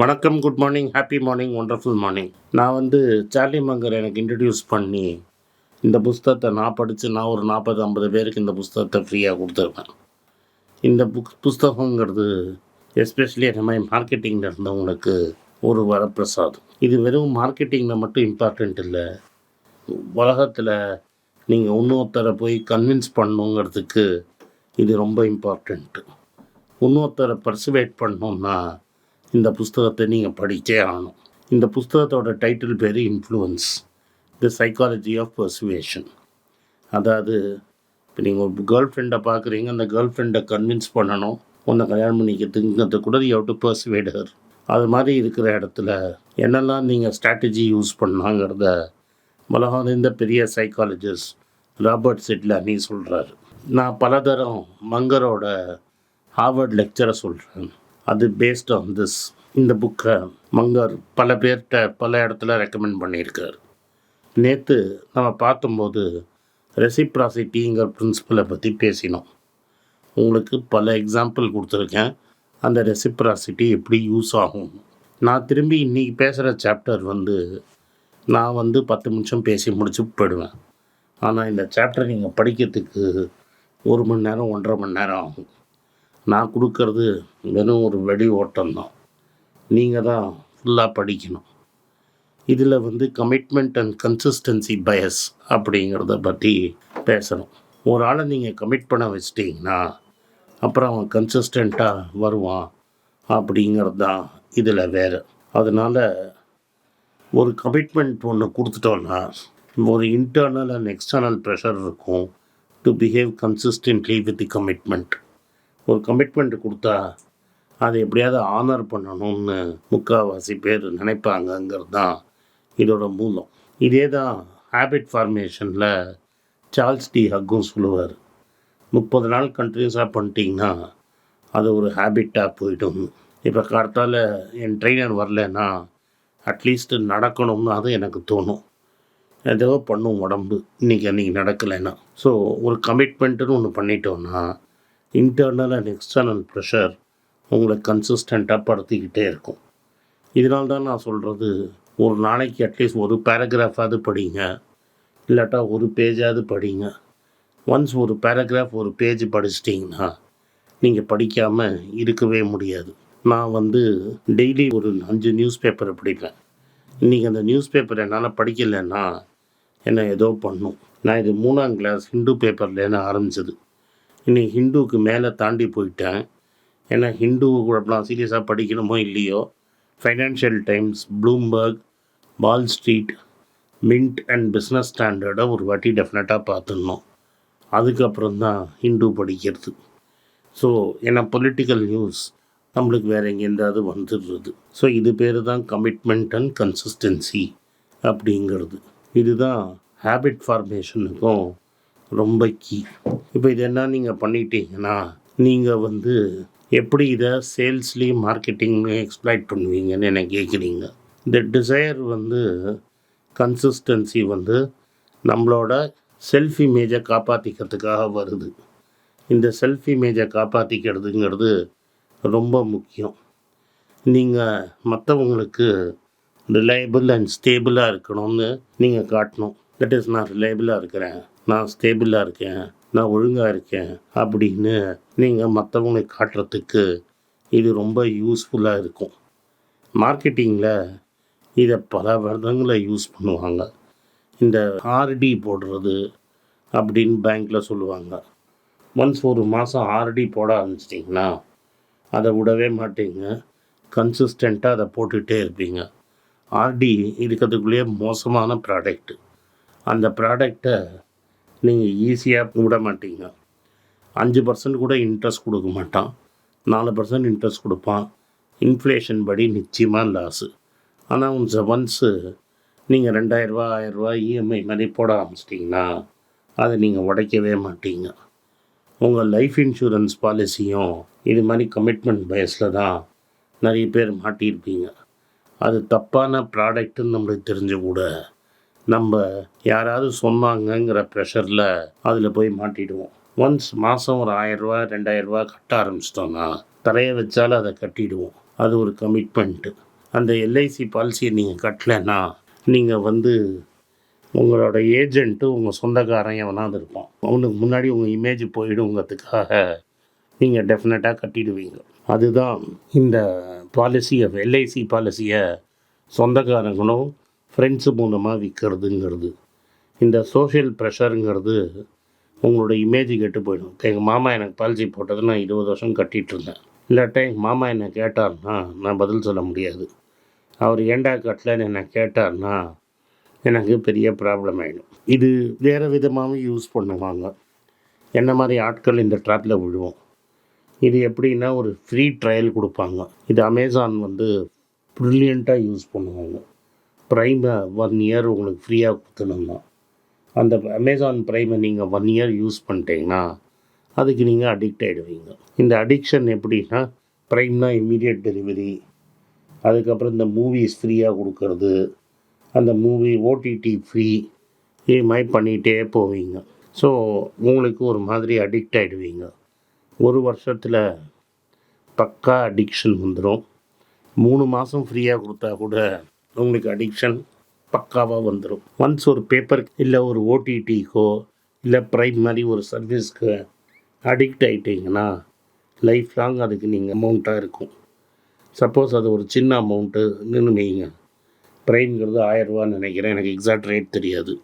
வணக்கம் good morning happy morning wonderful morning நான் வந்து சார்லி மங்கர் எனக்கு இன்ட்ரடியூஸ் பண்ணி இந்த புஸ்தகத்தை நான் படித்து நான் ஒரு நாற்பது ஐம்பது பேருக்கு இந்த புஸ்தகத்தை ஃப்ரீயாக கொடுத்துருவேன். இந்த புக் புஸ்தகங்கிறது எஸ்பெஷலி இந்த மாதிரி மார்க்கெட்டிங்கில் இருந்தவங்களுக்கு ஒரு வரப்பிரசாதம். இது வெறும் மார்க்கெட்டிங்கில் மட்டும் இம்பார்ட்டண்ட் இல்லை. உலகத்தில் நீங்கள் இன்னொருத்தரை போய் கன்வின்ஸ் பண்ணணுங்கிறதுக்கு இது ரொம்ப இம்பார்ட்டண்ட்டு இன்னொருத்தரை பர்சுவேட் பண்ணணுன்னா இந்த புஸ்தகத்தை நீங்கள் படித்தே ஆகணும். இந்த புஸ்தகத்தோட டைட்டில் பேர் influence the psychology of persuasion அதாவது இப்போ நீங்கள் ஒரு கேர்ள் ஃப்ரெண்டை பார்க்குறீங்க அந்த கேர்ள் ஃப்ரெண்டை கன்வின்ஸ் பண்ணணும். உன்னை கல்யாணம் பண்ணிக்கிறதுங்கிறது கூட யூ டு பர்சுவேடர் அது மாதிரி இருக்கிற இடத்துல என்னெல்லாம் நீங்கள் ஸ்ட்ராட்டஜி யூஸ் பண்ணாங்கிறத உலகம் இந்த பெரிய சைக்காலஜிஸ்ட் ராபர்ட் சிட்லானி சொல்கிறாரு நான் பலதரம் மங்கரோட ஹார்வர்ட் லெக்சரை சொல்கிறேன் அது பேஸ்ட் ஆன் திஸ் இந்த புக்கை மங்கர் பல பேர்கிட்ட பல இடத்துல ரெக்கமெண்ட் பண்ணியிருக்கார். நேற்று நம்ம பார்த்தம்போது ரெசிப்ராசிட்டிங்கிற பிரின்சிபலை பற்றி பேசினோம். உங்களுக்கு பல எக்ஸாம்பிள் கொடுத்துருக்கேன். அந்த ரெசிப்ராசிட்டி எப்படி யூஸ் ஆகும். நான் திரும்பி இன்றைக்கி பேசுகிற சாப்டர் வந்து நான் வந்து பத்து நிமிஷம் பேசி முடிச்சு போயிடுவேன். ஆனால் இந்த சாப்டர் நீங்கள் படிக்கிறதுக்கு ஒரு மணி நேரம் ஒன்றரை மணி நேரம் ஆகும். நான் கொடுக்கறது வெறும் ஒரு வெடி ஓட்டம் தான் நீங்கள் தான் ஃபுல்லாக படிக்கணும். இதில் வந்து கமிட்மெண்ட் அண்ட் கன்சிஸ்டன்சி பயஸ் அப்படிங்கிறத பற்றி பேசணும். ஒரு ஆளை நீங்கள் கமிட் பண்ண வச்சிட்டிங்கன்னா அப்புறம் அவன் கன்சிஸ்டண்ட்டாக வருவான் அப்படிங்கிறது தான் இதில் வேறு. அதனால் ஒரு கமிட்மெண்ட் ஒன்று கொடுத்துட்டோன்னா ஒரு இன்டர்னல் அண்ட் எக்ஸ்டர்னல் ப்ரெஷர் இருக்கும் to behave consistently with the commitment ஒரு கமிட்மெண்ட் கொடுத்தா அதை எப்படியாவது ஆனர் பண்ணணும்னு முக்கால்வாசி பேர் நினைப்பாங்கங்கிறது தான் இதோட மூலம். இதே தான் ஹேபிட் ஃபார்மேஷனில் சார்ல்ஸ் டி ஹக்கும் சொல்லுவார். முப்பது நாள் கண்டினியூஸாக பண்ணிட்டீங்கன்னா அது ஒரு ஹேபிட்டாக போயிடும். இப்போ கார்த்தால் என் ட்ரெயினர் வரலன்னா அட்லீஸ்ட் நடக்கணும்னு அது எனக்கு தோணும். ஏதோ பண்ணும் உடம்பு. இன்றைக்கி அன்றைக்கி நடக்கலைன்னா. ஸோ ஒரு கமிட்மெண்ட்டுன்னு ஒன்று பண்ணிட்டோன்னா இன்டர்னல் அண்ட் எக்ஸ்டர்னல் ப்ரெஷர் உங்களை கன்சிஸ்டண்ட்டாக படுத்திக்கிட்டே இருக்கும். இதனால தான் நான் சொல்கிறது ஒரு நாளைக்கு அட்லீஸ்ட் ஒரு பேராகிராஃபாவது படிங்க. இல்லாட்டா ஒரு பேஜாவது படிங்க. ஒன்ஸ் ஒரு பேராகிராஃப் ஒரு பேஜ் படிச்சிட்டிங்கன்னா நீங்கள் படிக்காமல் இருக்கவே முடியாது. நான் வந்து டெய்லி ஒரு அஞ்சு நியூஸ் பேப்பரை படிப்பேன். இன்றைக்கி அந்த நியூஸ் பேப்பர் என்னால் படிக்கலைன்னா என்ன ஏதோ பண்ணும். நான் இது மூணாம் கிளாஸ் ஹிந்து பேப்பர்லேருந்து ஆரம்பித்தது இன்னைக்கு ஹிந்துவுக்கு மேலே தாண்டி போயிட்டேன். ஏன்னா ஹிந்து கூட சீரியஸாக படிக்கணுமோ இல்லையோ? Financial Times Bloomberg Wall Street Mint and business ஸ்டாண்டர்டை ஒரு வாட்டி டெஃபினட்டாக பார்த்துடணும். அதுக்கப்புறம் தான் ஹிந்து படிக்கிறது. ஸோ ஏன்னா பொலிட்டிக்கல் நியூஸ் நம்மளுக்கு வேறு எங்கேருந்தாவது வந்துடுறது. ஸோ இது பேர் தான் கமிட்மெண்ட் அண்ட் கன்சிஸ்டன்சி அப்படிங்கிறது. இதுதான் ஹேபிட் ஃபார்மேஷனுக்கும் ரொம்ப கீ இப்போ இது என்ன நீங்கள் பண்ணிட்டீங்கன்னா நீங்கள் வந்து எப்படி இதை சேல்ஸ்லேயும் மார்க்கெட்டிங்லேயும் எக்ஸ்ப்ளாய்ட் பண்ணுவீங்கன்னு என்ன கேட்குறீங்க இந்த டிசையர் வந்து கன்சிஸ்டன்சி வந்து நம்மளோட செல்ஃப் இமேஜை காப்பாற்றிக்கிறதுக்காக வருது. இந்த செல்ஃப் இமேஜை காப்பாற்றிக்கிறதுங்கிறது ரொம்ப முக்கியம். நீங்கள் மற்றவங்களுக்கு ரிலையபிள் அண்ட் ஸ்டேபிளாக இருக்கணும்னு நீங்கள் காட்டணும். தட் இஸ் நான் ரிலையபிளாக இருக்கிறேன். நான் ஸ்டேபிளாக இருக்கேன் நான் ஒழுங்காக இருக்கேன் அப்படின்னு நீங்கள் மற்றவங்களை காட்டுறதுக்கு இது ரொம்ப யூஸ்ஃபுல்லாக இருக்கும். மார்க்கெட்டிங்கில் இதை பல வருடங்களை யூஸ் பண்ணுவாங்க. இந்த ஆர்டி போடுறது அப்படின்னு பேங்க்கில் சொல்லுவாங்க. ஒன்ஸ் ஒரு மாதம் ஆர்டி போட ஆரம்பிச்சிட்டிங்கன்னா அதை விடவே மாட்டீங்க. கன்சிஸ்டண்ட்டாக அதை போட்டுகிட்டே இருப்பீங்க. ஆர்டி இருக்கிறதுக்குள்ளேயே மோசமான ப்ராடக்ட்டு அந்த ப்ராடக்டை நீங்கள் ஈஸியாக விட மாட்டீங்க. அஞ்சு பர்சன்ட் கூட இன்ட்ரெஸ்ட் கொடுக்க மாட்டான். நாலு பர்சன்ட் இன்ட்ரெஸ்ட் கொடுப்பான். இன்ஃப்ளேஷன் படி நிச்சயமாக லாஸு ஆனால் உன் ஒன்ஸு நீங்கள் ரெண்டாயிரரூவா ஆயிரரூவா இஎம்ஐ மாதிரி போட ஆரம்பிச்சிட்டிங்கன்னா அதை நீங்கள் உடைக்கவே மாட்டீங்க. உங்கள் லைஃப் இன்சூரன்ஸ் பாலிசியும் இது மாதிரி கமிட்மெண்ட் பயஸில் தான் நிறைய பேர் மாட்டியிருப்பீங்க. அது தப்பான ப்ராடக்ட்டுன்னு நம்மளுக்கு தெரிஞ்ச கூட நம்ம யாராவது சொன்னாங்கங்கிற ப்ரெஷரில் அதில் போய் மாட்டிடுவோம். ஒன்ஸ் மாதம் ஒரு ஆயிரரூவா ரெண்டாயிரரூவா கட்ட ஆரம்பிச்சிட்டோன்னா தரையை வச்சாலும் அதை கட்டிடுவோம். அது ஒரு கமிட்மெண்ட்டு அந்த எல்ஐசி பாலிசியை நீங்கள் கட்டலைன்னா நீங்கள் வந்து உங்களோட ஏஜென்ட்டு உங்கள் சொந்தக்காரன் எவனாவது இருப்பான். அவனுக்கு முன்னாடி உங்கள் இமேஜ் போயிடுங்கிறதுக்காக நீங்கள் டெஃபினட்டாக கட்டிடுவீங்க. அதுதான் இந்த பாலிசியை எல்ஐசி பாலிசியை சொந்தக்காரங்களும் ஃப்ரெண்ட்ஸு மூலமாக விற்கிறதுங்கிறது இந்த சோஷியல் ப்ரெஷருங்கிறது உங்களோட இமேஜ் கெட்டு போயிடும். எங்கள் மாமா எனக்கு பாலிசி போட்டது நான் இருபது வருஷம் கட்டிகிட்டு இருந்தேன். இல்லாட்டா எங்கள் மாமா என்னை கேட்டார்னா நான் பதில் சொல்ல முடியாது. அவர் ஏண்டா கட்டலன்னு என்னை கேட்டார்னா எனக்கு பெரிய ப்ராப்ளம் ஆகிடும் இது வேறு விதமாகவும் யூஸ் பண்ணுவாங்க. என்ன மாதிரி ஆட்கள் இந்த ட்ராப்பில் விழுவோம். இது எப்படின்னா ஒரு ஃப்ரீ ட்ரையல் கொடுப்பாங்க. இது அமேசான் வந்து ப்ரில்லியண்ட்டாக யூஸ் பண்ணுவாங்க. ப்ரைமை ஒன் இயர் உங்களுக்கு ஃப்ரீயாக கொடுத்துனோம்னா அந்த அமேசான் ப்ரைமை நீங்கள் ஒன் இயர் யூஸ் பண்ணிட்டீங்கன்னா அதுக்கு நீங்கள் அடிக்ட் ஆகிடுவீங்க இந்த அடிக்ஷன் எப்படின்னா ப்ரைம்னா இம்மீடியட் டெலிவரி அதுக்கப்புறம் இந்த மூவிஸ் ஃப்ரீயாக கொடுக்கறது அந்த மூவி ஓடிடி ஃப்ரீ இது மாதிரி பண்ணிகிட்டே போவீங்க. ஸோ உங்களுக்கு ஒரு மாதிரி அடிக்ட் ஆகிடுவீங்க ஒரு வருஷத்தில் பக்கா அடிக்ஷன் வந்துடும் மூணு மாதம் ஃப்ரீயாக கொடுத்தா கூட உங்களுக்கு அடிக்ஷன் பக்காவாக வந்துடும் ஒன்ஸ் ஒரு பேப்பர் இல்லை ஒரு ஓடிடிக்கோ இல்லை ப்ரைம் மாதிரி ஒரு சர்வீஸ்க்கு அடிக்ட் ஆகிட்டீங்கன்னா லைஃப் லாங் அதுக்கு நீங்கள் அமௌண்ட்டாக இருக்கும். சப்போஸ் அது ஒரு சின்ன அமௌண்ட்டுன்னு வைங்க. ப்ரைம்ங்கிறது ஆயரூவான்னு நினைக்கிறேன். எனக்கு எக்ஸாக்ட் ரேட் தெரியாது.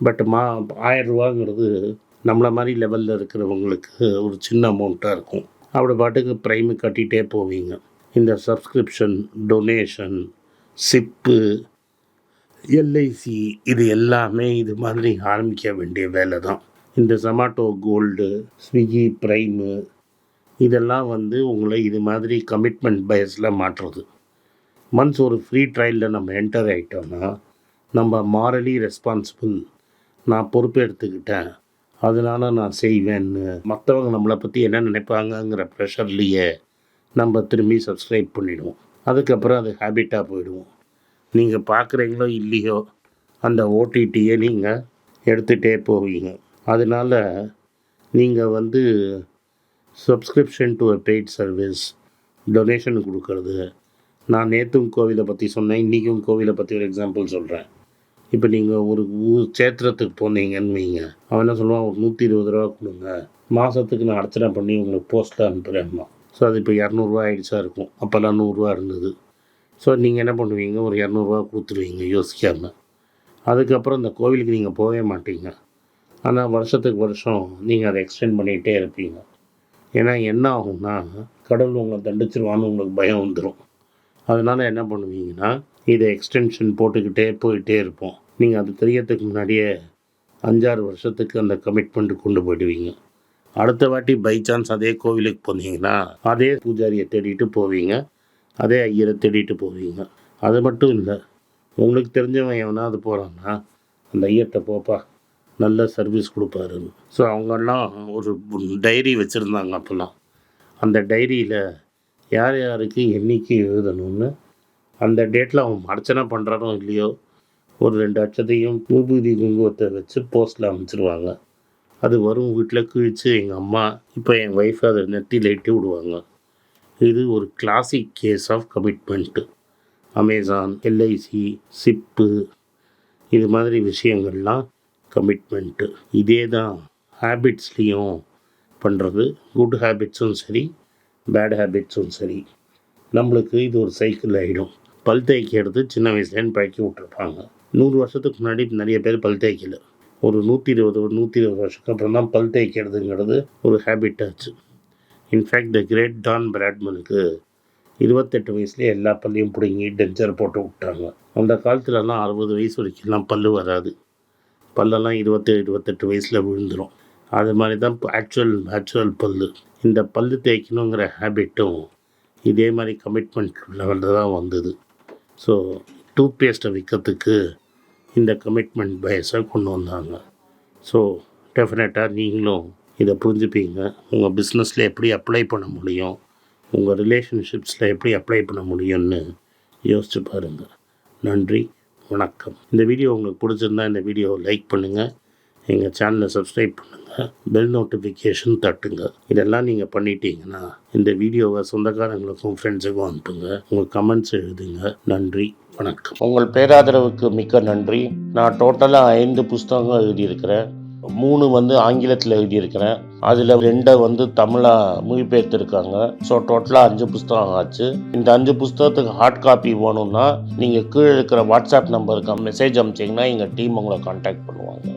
பட் மா ஆயரூவாங்கிறது நம்மளை மாதிரி லெவலில் இருக்கிறவங்களுக்கு ஒரு சின்ன அமௌண்ட்டாக இருக்கும். அப்படி பாட்டுக்கு ப்ரைமு கட்டிகிட்டே போவீங்க. இந்த சப்ஸ்கிரிப்ஷன் டொனேஷன் சிப்பு எல்ஐசி இது எல்லாமே இது மாதிரி ஆரம்பிக்க வேண்டிய வேலை தான் இந்த ஜொமாட்டோ கோல்டு ஸ்விக்கி ப்ரைமு இதெல்லாம் வந்து உங்களை இது மாதிரி கமிட்மெண்ட் பயஸில் மாற்றுறது மன்ஸ் ஒரு ஃப்ரீ ட்ரையலில் நம்ம என்டர் ஆகிட்டோம்னா நம்ம மாரலி ரெஸ்பான்சிபிள் நான் பொறுப்பு எடுத்துக்கிட்டேன். அதனால் நான் செய்வேன்னு மற்றவங்க நம்மளை பற்றி என்ன நினைப்பாங்கங்கிற ப்ரெஷர்லேயே நம்ம திரும்பி சப்ஸ்கிரைப் பண்ணிவிடுவோம் அதுக்கப்புறம் அது ஹேபிட்டாக போயிடுவோம். நீங்கள் பார்க்குறீங்களோ இல்லையோ அந்த ஓடிடியை நீங்கள் எடுத்துகிட்டே போவீங்க. அதனால் நீங்கள் வந்து subscription to a paid service donation கொடுக்கறது. நான் நேற்றும் கோவிலை பற்றி சொன்னேன் இன்றைக்கும் கோவிலை பற்றி ஒரு எக்ஸாம்பிள் சொல்கிறேன் இப்போ நீங்கள் ஒரு ஊர் சேத்திரத்துக்கு போனீங்கன்னு வைங்க. அவன் என்ன சொல்லுவான் ஒரு நூற்றி இருபது ரூபா கொடுங்க. மாதத்துக்கு நான் அர்ச்சனை பண்ணி உங்களுக்கு போஸ்ட்டில் அனுப்புகிறேம்மா ஸோ அது இப்போ இரநூறுவா ஆகிடுச்சா இருக்கும். அப்போல்லாம் நூறுரூவா இருந்தது. ஸோ நீங்கள் என்ன பண்ணுவீங்க? ஒரு இரநூறுவா கொடுத்துருவீங்க யோசிக்காமல் அதுக்கப்புறம் இந்த கோவிலுக்கு நீங்கள் போகவே மாட்டீங்க. ஆனால் வருஷத்துக்கு வருஷம் நீங்கள் அதை எக்ஸ்டெண்ட் பண்ணிகிட்டே இருப்பீங்க. ஏன்னா என்ன ஆகும்னா கடவுள் உங்களை தண்டிச்சிருவான்னு உங்களுக்கு பயம் வந்துடும் அதனால் என்ன பண்ணுவீங்கன்னா இதை எக்ஸ்டென்ஷன் போட்டுக்கிட்டே போயிட்டே இருப்போம். நீங்கள் அது தெரியறதுக்கு முன்னாடியே அஞ்சாறு வருஷத்துக்கு அந்த கமிட்மெண்ட் கொண்டு போயிடுவீங்க. அடுத்த வாட்டி பை சான்ஸ் அதே கோவிலுக்கு போனீங்கன்னா அதே பூஜாரியை தேடிட்டு போவீங்க. அதே ஐயரை தேடிட்டு போவீங்க. அது மட்டும் இல்லை உங்களுக்கு தெரிஞ்சவன் எவனாவது போகிறான்னா அந்த ஐயர்கிட்ட போப்பா நல்ல சர்வீஸ் கொடுப்பாருன்னு. ஸோ அவங்கெல்லாம் ஒரு டைரி வச்சுருந்தாங்க அப்போல்லாம். அந்த டைரியில் யார் யாருக்கு என்றைக்கு எழுதணும்னு அந்த டேட்டில் அவன் அர்ச்சனை பண்ணுறானோ இல்லையோ ஒரு ரெண்டு அச்சத்தையும் பூபூதி குங்குமத்தை வச்சு போஸ்ட்டில் அமைச்சிருவாங்க அது வரும் வீட்டில் கிழித்து எங்கள் அம்மா இப்போ என் ஒய்ஃப் அதை நெத்தி லைட்டு விடுவாங்க. இது ஒரு classic case of commitment Amazon LIC SIP இது மாதிரி விஷயங்கள்லாம் கமிட்மெண்ட்டு இதே தான் ஹேபிட்ஸ்லேயும் பண்ணுறது குட் ஹேபிட்ஸும் சரி பேட் ஹேபிட்ஸும் சரி. நம்மளுக்கு இது ஒரு சைக்கிள் ஆகிடும் பல் தேய்க்கிறது சின்ன வயசுலேன்னு பழக்கி விட்ருப்பாங்க நூறு வருஷத்துக்கு முன்னாடி நிறைய பேர் பல் தேய்க்கல. ஒரு நூற்றி இருபது ஒரு நூற்றி இருபது வருஷத்துக்கு அப்புறம் தான் பல் தேய்க்கிறதுங்கிறது ஒரு ஹேபிட் ஆச்சு in fact the great Don பிராட்மனுக்கு இருபத்தெட்டு வயசுலேயே எல்லா பல்லையும் பிடுங்கி டென்ச்சர் போட்டு விட்டாங்க. அந்த காலத்துலலாம் அறுபது வயசு வரைக்கும்லாம் பல் வராது. பல்லெல்லாம் இருபத்தேழு இருபத்தெட்டு வயசில் விழுந்துடும் அது மாதிரி தான் ஆக்சுவல் நேச்சுரல் பல் இந்த பல் தேய்க்கணுங்கிற ஹேபிட்டும் இதே மாதிரி கமிட்மெண்ட் லெவலில் தான் வந்தது. ஸோ டூத் பேஸ்ட்டை விற்கிறதுக்கு இந்த கமிட்மெண்ட் பயஸை கொண்டு வந்தாங்க. ஸோ டெஃபினட்டாக நீங்களும் இதை புரிஞ்சுப்பீங்க. உங்கள் பிஸ்னஸில் எப்படி அப்ளை பண்ண முடியும்? உங்கள் ரிலேஷன்ஷிப்ஸில் எப்படி அப்ளை பண்ண முடியும்னு யோசித்து பாருங்கள் நன்றி வணக்கம். இந்த வீடியோ உங்களுக்கு பிடிச்சிருந்தா இந்த வீடியோவை லைக் பண்ணுங்கள் எங்கள் சேனலை சப்ஸ்கிரைப் பண்ணுங்கள் பெல் நோட்டிஃபிகேஷன் தட்டுங்க. இதெல்லாம் நீங்கள் பண்ணிட்டீங்கன்னா இந்த வீடியோவை சொந்தக்காரங்களுக்கும் ஃப்ரெண்ட்ஸுக்கும் அனுப்புங்க. உங்கள் கமெண்ட்ஸ் எழுதுங்க. நன்றி வணக்கம். உங்கள் பேராதரவுக்கு மிக்க நன்றி. நான் டோட்டலாக ஐந்து புஸ்தகங்கள் எழுதியிருக்கிறேன். மூணு வந்து ஆங்கிலத்தில் எழுதியிருக்கிறேன். அதில் ரெண்டை வந்து தமிழாக மொழிபெயர்த்திருக்காங்க. ஸோ டோட்டலாக அஞ்சு புஸ்தகம் ஆச்சு. இந்த அஞ்சு புஸ்தகத்துக்கு ஹார்ட் காப்பி வேணும்னா நீங்கள் கீழே இருக்கிற வாட்ஸ்அப் நம்பருக்கு மெசேஜ் அனுப்பிச்சிங்கன்னா எங்கள் டீம் உங்களை காண்டாக்ட் பண்ணுவாங்க.